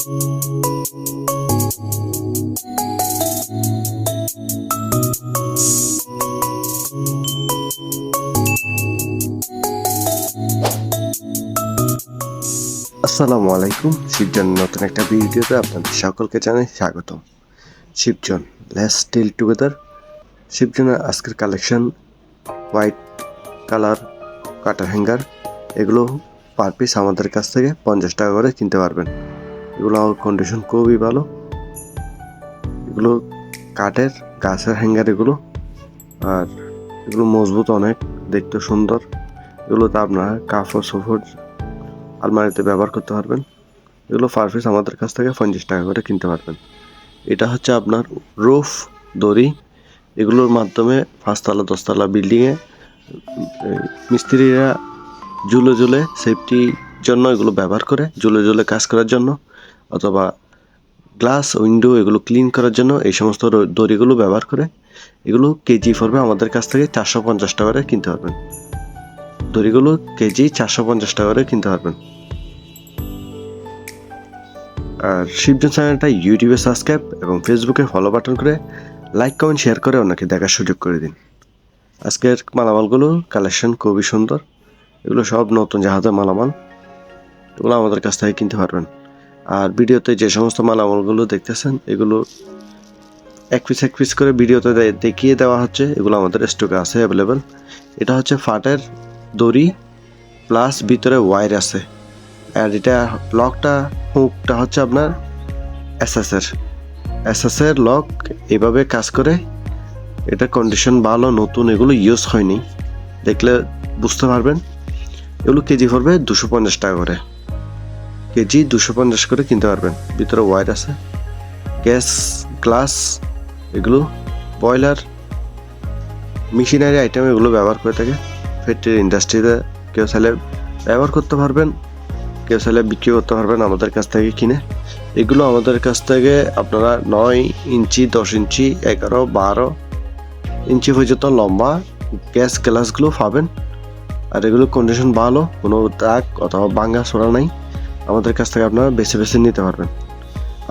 আসসালামু আলাইকুম। শিবজন, নতুন একটা ভিডিওতে আপনাদের সকলকে জানাই স্বাগতম। শিবজন লেস স্টিল টুগেদার শিবজনের আজকের collection white colour cutter hanger এগুলো পার পিস আমাদের কাছ থেকে পঞ্চাশ টাকা করে কিনতে পারবেন। এগুলো কন্ডিশন খুবই ভালো। এগুলো কাঠের, গাছের হ্যাঙ্গার এগুলো। আর এগুলো মজবুত অনেক, দেখতে সুন্দর। এগুলোতে আপনারা কাপড় সফর আলমারিতে ব্যবহার করতে পারবেন। এগুলো পার পিস আমাদের কাছ থেকে পঞ্চাশ টাকা করে কিনতে পারবেন। এটা হচ্ছে আপনার রুফ দড়ি। এগুলোর মাধ্যমে পাঁচতলা, দশতলা বিল্ডিংয়ে মিস্ত্রিরা জুলে জুলে সেফটির জন্য এগুলো ব্যবহার করে জুলে জুলে কাজ করার জন্য। অথবা গ্লাস, উইন্ডো এগুলো ক্লিন করার জন্য এই সমস্ত দড়িগুলো ব্যবহার করে এগুলো কেজি পড়বে আমাদের কাছ থেকে চারশো পঞ্চাশ টাকা করে কিনতে পারবেন। দড়িগুলো কেজি চারশো পঞ্চাশ টাকা করে কিনতে পারবেন। আর শিবজন চ্যানেলটা ইউটিউবে সাবস্ক্রাইব এবং ফেসবুকে ফলো বাটন করে লাইক কমেন্ট শেয়ার করে ওনাকে দেখার সুযোগ করে দিন। আজকের মালামালগুলো কালেকশন খুবই সুন্দর। এগুলো সব নতুন জাহাজের মালামাল। এগুলো আমাদের কাছ থেকে কিনতে পারবেন। আর ভিডিওতে যে সমস্ত মালামালগুলো দেখতেছেন, এগুলো এক পিস এক পিস করে ভিডিওতে দেখিয়ে দেওয়া হচ্ছে। এগুলো আমাদের স্টকে আছে অ্যাভেলেবেল এটা হচ্ছে ফাটের দড়ি প্লাস ভিতরে ওয়্যার আছে। আর এটা লকটা হুকটা হচ্ছে আপনার এসএসের এসএসের লক এভাবে কাজ করে। এটা কন্ডিশন ভালো, নতুন, এগুলো ইউজ হয়নি। দেখলে বুঝতে পারবেন। এগুলো কেজি পড়বে দুশো পঞ্চাশ টাকা করে। কেজি দুশো পঞ্চাশ করে কিনতে পারবেন। ভিতরে ওয়্যার আছে গ্যাস গ্লাস এগুলো বয়লার মেশিনারি আইটেম এগুলো ব্যবহার করে থাকে। ফ্যাক্টরি ইন্ডাস্ট্রিতে কেউ চাইলে ব্যবহার করতে পারবেন, কেউ চাইলে বিক্রি করতে পারবেন আমাদের কাছ থেকে কিনে। এগুলো আমাদের কাছ থেকে আপনারা নয় ইঞ্চি, দশ ইঞ্চি, এগারো, বারো ইঞ্চি পর্যন্ত লম্বা গ্যাস গ্লাসগুলো পাবেন। আর এগুলো কন্ডিশন ভালো, কোনো দাগ অথবা ভাঙ্গা ছোড়া নাই। আমাদের কাছ থেকে আপনারা বেছে বেছে নিতে পারবেন।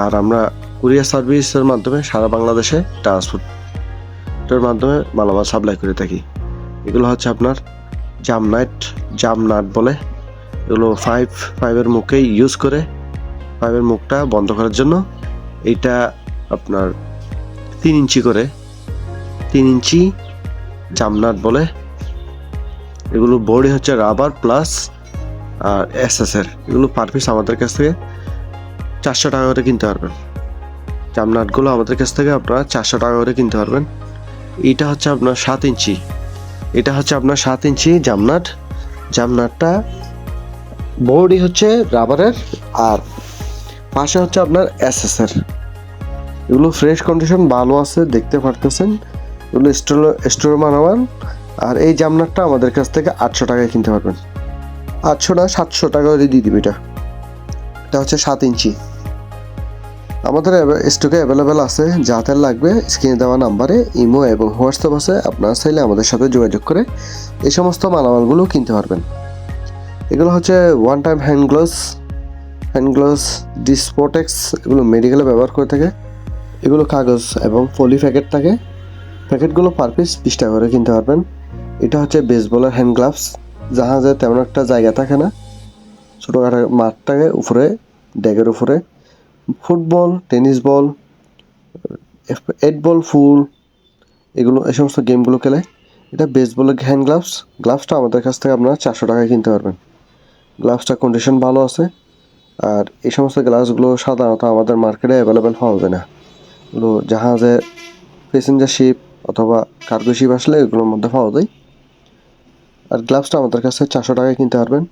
আর আমরা কুরিয়ার সার্ভিসের মাধ্যমে সারা বাংলাদেশে ট্রান্সপোর্টের মাধ্যমে মালামাল সাপ্লাই করে থাকি। এগুলো হচ্ছে আপনার জামনাট জামনাট বলে। এগুলো ফাইভ ফাইভের মুখে ইউজ করে ফাইভের মুখটা বন্ধ করার জন্য এইটা আপনার তিন ইঞ্চি করে, তিন ইঞ্চি জামনাট বলে। এগুলো বডি হচ্ছে রাবার প্লাস আর এসএসের এগুলো পার পিস আমাদের কাছ থেকে চারশো টাকা করে কিনতে পারবেন। জামনাটগুলো আমাদের কাছ থেকে আপনারা চারশো টাকা করে কিনতে পারবেন। এটা হচ্ছে আপনার সাত ইঞ্চি। এটা হচ্ছে আপনার সাত ইঞ্চি জামনাট। জামনাটটা বডি হচ্ছে রাবারের আর পাশে হচ্ছে আপনার এসএসের এগুলো ফ্রেশ কন্ডিশন ভালো আছে, দেখতে পারতেছেন। এগুলো স্টোর, স্টোরে মানাবান আর এই জামনাটটা আমাদের কাছ থেকে আটশো টাকায় কিনতে পারবেন। আটশো না সাতশো টাকা করে দিয়ে দিবে এটা। এটা হচ্ছে সাত ইঞ্চি। আমাদের স্টকে অ্যাভেলেবেল আছে যাদের লাগবে স্ক্রিনে দেওয়া নাম্বারে, ইমো এবং হোয়াটসঅ্যাপ আছে। আপনারা চাইলে আমাদের সাথে যোগাযোগ করে এই সমস্ত মালামালগুলো কিনতে পারবেন। এগুলো হচ্ছে one time hand gloves hand gloves Dispotex এগুলো মেডিকেলে ব্যবহার করে থাকে। এগুলো কাগজ এবং পলি প্যাকেট থাকে। প্যাকেটগুলো পার পিস বিশ টাকা করে কিনতে পারবেন। এটা হচ্ছে বেসবলের হ্যান্ড গ্লাভস জাহাজে তেমন একটা জায়গা থাকে না। ছোটোখাটো মাঠ থাকে উপরে ড্যাগের উপরে। ফুটবল, টেনিস বল এট বল, ফুল, এগুলো, এই সমস্ত গেমগুলো খেলে। এটা বেসবলের হ্যান্ড গ্লাভস গ্লাভসটা আমাদের কাছ থেকে আপনারা চারশো টাকায় কিনতে পারবেন। গ্লাভসটা কন্ডিশন ভালো আছে। আর এই সমস্ত গ্লাভসগুলো সাধারণত আমাদের মার্কেটে অ্যাভেলেবেল পাওয়া যায় না। এগুলো জাহাজে প্যাসেঞ্জার শিপ অথবা কার্গো শিপ আসলে এগুলোর মধ্যে পাওয়া যায়। আর গ্লাভসটা আমাদের কাছে চারশো টাকায় কিনতে পারবেন।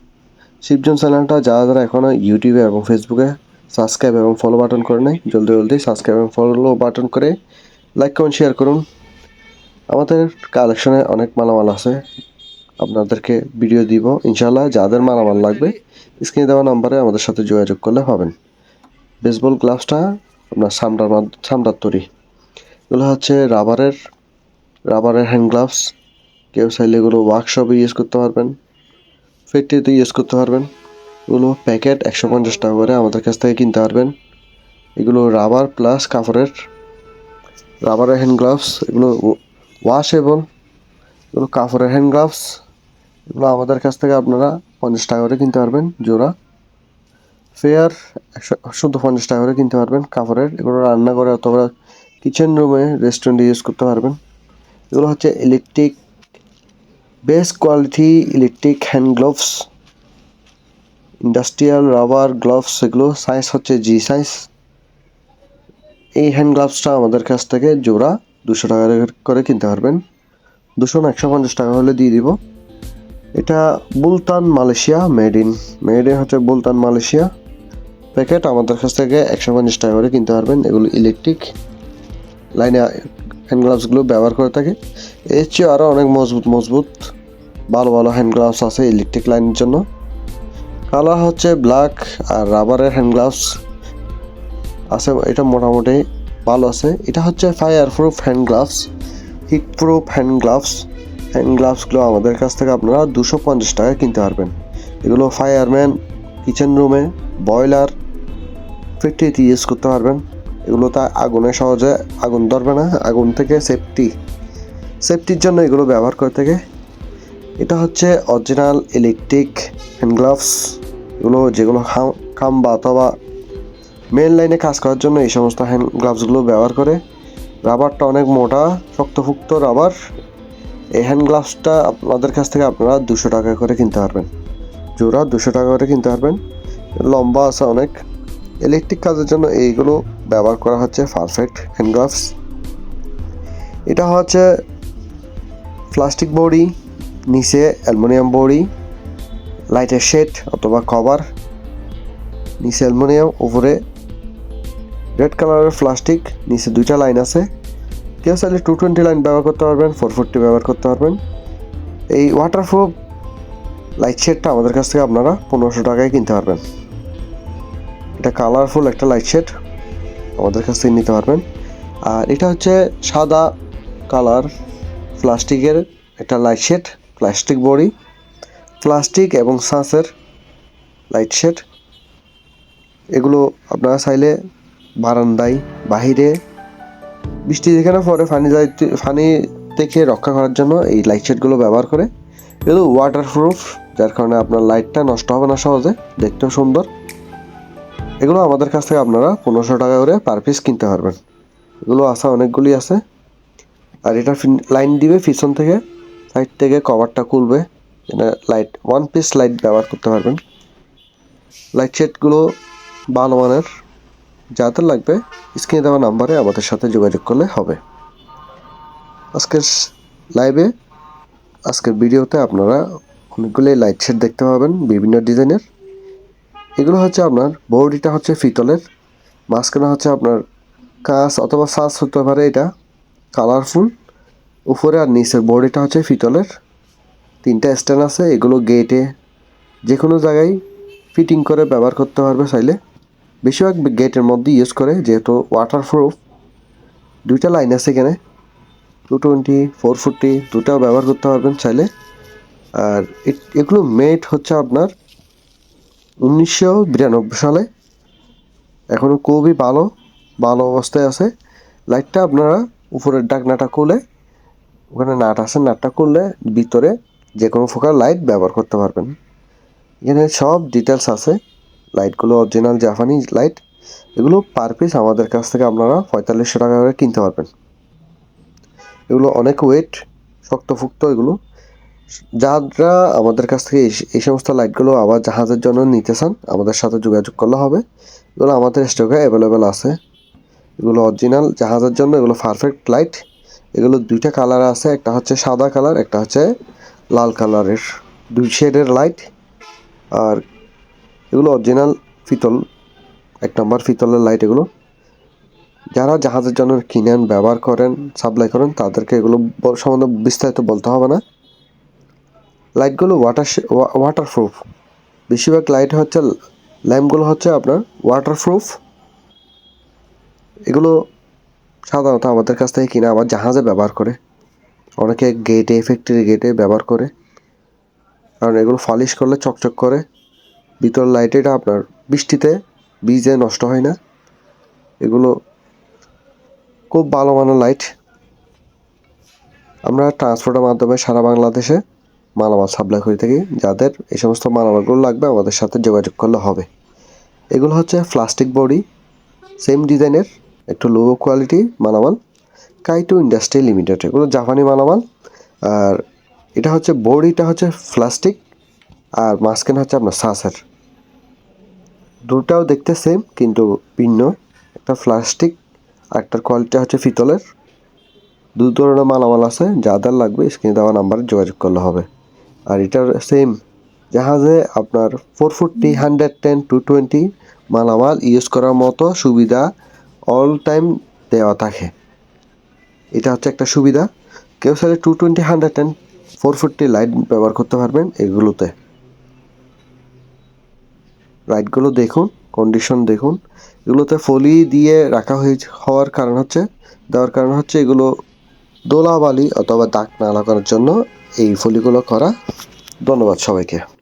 শিবজন চ্যানেলটা যারা যারা এখনও ইউটিউবে এবং ফেসবুকে সাবস্ক্রাইব এবং ফলো বাটন করে নেয় জলদি জলদি সাবস্ক্রাইব এবং ফলো বাটন করে লাইক কমেন্ট শেয়ার করুন। আমাদের কালেকশনে অনেক মালামাল আছে। আপনাদেরকে ভিডিও দিব। ইনশাল্লাহ যাদের মালামাল লাগবে স্ক্রিনে দেওয়া নাম্বারে আমাদের সাথে যোগাযোগ করলে হবেন বেসবল গ্লাভসটা আপনার সামটার মাধ্য- সামটার তৈরি। এগুলো হচ্ছে রাবারের রাবারের হ্যান্ড গ্লাভস কেউ চাইলে এগুলো ওয়ার্কশপে ইউজ করতে পারবেন ফ্যাক্টরিতে ইউজ করতে পারবেন। এগুলো প্যাকেট একশো পঞ্চাশ টাকা করে আমাদের কাছ থেকে কিনতে পারবেন। এগুলো রাবার প্লাস কাপড়ের রাবারের হ্যান্ড গ্লাভস এগুলো ওয়াশেবল এগুলো কাপড়ের হ্যান্ড গ্লাভস এগুলো আমাদের কাছ থেকে আপনারা পঞ্চাশ টাকা করে কিনতে পারবেন জোড়া। ফেয়ার একশো, শুধু পঞ্চাশ টাকা করে কিনতে পারবেন কাপড়ের, এগুলো রান্না করে অথবা কিচেন রুমে রেস্টুরেন্টে ইউজ করতে পারবেন। এগুলো হচ্ছে electric best quality electric hand gloves industrial rubber gloves এগুলো সাইজ হচ্ছে জি সাইজ এই হ্যান্ড গ্লাভসটা আমাদের কাছ থেকে জোড়া দুশো টাকা করে কিনতে পারবেন। দুশো না একশো পঞ্চাশ টাকা হলে দিয়ে দিব। এটা বুলতান, Malaysia made in made in হচ্ছে বুলতান, মালয়েশিয়া। প্যাকেট আমাদের কাছ থেকে একশো পঞ্চাশ টাকা করে কিনতে পারবেন। এগুলো ইলেকট্রিক লাইনে হ্যান্ড গ্লাভসগুলো ব্যবহার করে থাকে। এর চেয়ে আরও অনেক মজবুত মজবুত, ভালো ভালো হ্যান্ড গ্লাভস আছে ইলেকট্রিক লাইনের জন্য। কালার হচ্ছে ব্ল্যাক আর রাবারের হ্যান্ড গ্লাভস আছে, এটা মোটামুটি ভালো আছে। এটা হচ্ছে fire proof hand gloves heat proof hand gloves hand গ্লাভসগুলো আমাদের কাছ থেকে আপনারা দুশো পঞ্চাশ টাকায় কিনতে পারবেন। এগুলো ফায়ারম্যান কিচেন রুমে বয়লার ফ্যাক্টরিতে ইউজ করতে পারবেন। এগুলো তা আগুনে সহজে আগুন ধরবে না, আগুন থেকে সেফটি সেফটির জন্য এগুলো ব্যবহার করে থাকে। এটা হচ্ছে অরিজিনাল ইলেকট্রিক হ্যান্ড গ্লাভস এগুলো যেগুলো খাম- খাম্বা অথবা মেন লাইনে কাজ করার জন্য এই সমস্ত হ্যান্ড গ্লাভসগুলো ব্যবহার করে। রাবারটা অনেক মোটা শক্তফুক্ত রাবার এই হ্যান্ড গ্লাভসটা আপনাদের কাছ থেকে আপনারা দুশো টাকা করে কিনতে পারবেন। জোড়া দুশো টাকা করে কিনতে পারবেন। লম্বা আছে অনেক। ইলেকট্রিক কাজের জন্য এইগুলো ব্যবহার করা হচ্ছে পারফেক্ট হ্যান্ড গ্লাভস এটা হচ্ছে প্লাস্টিক বডি, নিচে অ্যালুমিনিয়াম বডি লাইটের শেড অথবা কভার নিচে অ্যালুমিনিয়াম, উপরে রেড কালারের প্লাস্টিক নিচে দুইটা লাইন আছে। কেউ চাইলে টু টোয়েন্টি লাইন ব্যবহার করতে পারবেন ফোর ফোরটি ব্যবহার করতে পারবেন। এই ওয়াটারপ্রুফ লাইট শেডটা আমাদের কাছ থেকে আপনারা পনেরোশো টাকায় কিনতে পারবেন। এটা কালারফুল একটা লাইট শেড আমাদের কাছ থেকে নিতে পারবেন। আর এটা হচ্ছে সাদা কালার প্লাস্টিকের একটা light shade plastic body plastic এবং সাঁচের লাইট শেড এগুলো আপনারা চাইলে বারান্দায় বাহিরে বৃষ্টি যেখানে পরে ফানি ফানি থেকে রক্ষা করার জন্য এই লাইট শেডগুলো ব্যবহার করে। এগুলো ওয়াটারপ্রুফ যার কারণে আপনার লাইটটা নষ্ট হবে না সহজে, দেখতেও সুন্দর। এগুলো আমাদের কাছ থেকে আপনারা পনেরোশো টাকা করে পার পিস কিনতে পারবেন। এগুলো আসা অনেকগুলি আছে। আর এটা লাইন দিবে পিছন থেকে সাইড থেকে কভারটা খুলবে। এটা লাইট ওয়ান পিস লাইট ব্যবহার করতে পারবেন। লাইট সেটগুলো ভালো মানের। যাদের লাগবে স্ক্রিনে দেওয়া নাম্বারে আমাদের সাথে যোগাযোগ করলে হবে। আজকের লাইভে আজকের ভিডিওতে আপনারা অনেকগুলি লাইট সেট দেখতে পাবেন, বিভিন্ন ডিজাইনের এগুলো হচ্ছে আপনার বডিটা হচ্ছে পিতলের মাঝখানে হচ্ছে আপনার কাঁচ অথবা সাজ হতে পারে এটা কালারফুল উপরে আর নিচের বডিটা হচ্ছে পিতলের তিনটা স্ট্যান্ড আছে, এগুলো গেটে যে কোনো জায়গায় ফিটিং করে ব্যবহার করতে পারবে চাইলে। বেশিরভাগ গেটের মধ্যে ইউজ করে, যেহেতু ওয়াটারপ্রুফ দুইটা লাইন আছে এখানে টু টোয়েন্টি ফোর ফোরটি দুটাও ব্যবহার করতে পারবেন চাইলে। আর এগুলো মেড হচ্ছে আপনার উনিশশো বিরানব্বই সালে। এখনও খুবই ভালো ভালো অবস্থায় আছে। লাইটটা আপনারা উপরের ডাকনাটা খুলে, ওখানে নাট আছে, নাটটা খুললে ভিতরে যে কোনো প্রকার লাইট ব্যবহার করতে পারবেন। এখানে সব ডিটেলস আছে। লাইটগুলো অরিজিনাল জাপানি লাইট এগুলো পার পিস আমাদের কাছ থেকে আপনারা পঁয়তাল্লিশশো টাকা করে কিনতে পারবেন। এগুলো অনেক ওয়েট শক্তফুক্ত এগুলো। যারা আমাদের কাছ থেকে এই- সমস্ত লাইটগুলো আবার জাহাজের জন্য নিতে চান, আমাদের সাথে যোগাযোগ করলে হবে। এগুলো আমাদের স্টকে অ্যাভেলেবেল আছে। এগুলো অরিজিনাল জাহাজের জন্য এগুলো পারফেক্ট লাইট এগুলো দুইটা কালার আছে, একটা হচ্ছে সাদা কালার একটা হচ্ছে লাল কালারের দুই শেডের লাইট আর এগুলো অরিজিনাল পিতল, এক নম্বর পিতলের লাইট এগুলো। যারা জাহাজের জন্য কিনেন, ব্যবহার করেন সাপ্লাই করেন, তাদেরকে এগুলো সম্বন্ধে বিস্তারিত বলতে হবে না। লাইটগুলো ওয়াটার ওয়াটারপ্রুফ বেশিরভাগ লাইট হচ্ছে ল্যাম্পগুলো হচ্ছে আপনার ওয়াটারপ্রুফ এগুলো সাধারণত আমাদের কাছ থেকে কিনে আবার জাহাজে ব্যবহার করে। অনেকে গেটে ফ্যাক্টরি গেটে ব্যবহার করে। কারণ এগুলো ফলিশ করলে চকচক করে। ভিতর লাইট এটা আপনার বৃষ্টিতে বীজে নষ্ট হয় না। এগুলো খুব ভালো মানের লাইট আমরা ট্রান্সপোর্টের মাধ্যমে সারা বাংলাদেশে মালামাল সাপ্লাই করে থাকি, যাদের এই সমস্ত মালামালগুলো লাগবে আমাদের সাথে যোগাযোগ করলে হবে। এগুলো হচ্ছে প্লাস্টিক বডি সেম ডিজাইনের একটু লো কোয়ালিটি মালামাল কাইটো ইন্ডাস্ট্রি লিমিটেড এগুলো জাপানি মালামাল। আর এটা হচ্ছে বডিটা হচ্ছে প্লাস্টিক আর মাঝখানে হচ্ছে আপনার সাসের দুটাও দেখতে সেম কিন্তু ভিন্ন। একটা প্লাস্টিক আর একটার কোয়ালিটি হচ্ছে পিতলের। দু ধরনের মালামাল আছে, যাদের লাগবে স্ক্রিনে দেওয়া নাম্বারে যোগাযোগ করলে হবে। আর এটার সেম জাহাজে আপনার four forty hundred ten two twenty মালামাল ইউজ করার মতো সুবিধা অল টাইম দেওয়া থাকে। এটা হচ্ছে একটা সুবিধা। কেউ চাইলে two twenty hundred ten four forty light ব্যবহার করতে পারবেন এগুলোতে। লাইটগুলো দেখুন কন্ডিশন দেখুন। এগুলোতে ফলি দিয়ে রাখা হয়ে, হওয়ার কারণ হচ্ছে, দেওয়ার কারণ হচ্ছে এগুলো দোলাবালি অথবা দাগ না লাগানোর জন্য এই ফলিগুলো করা। ধন্যবাদ সবাইকে।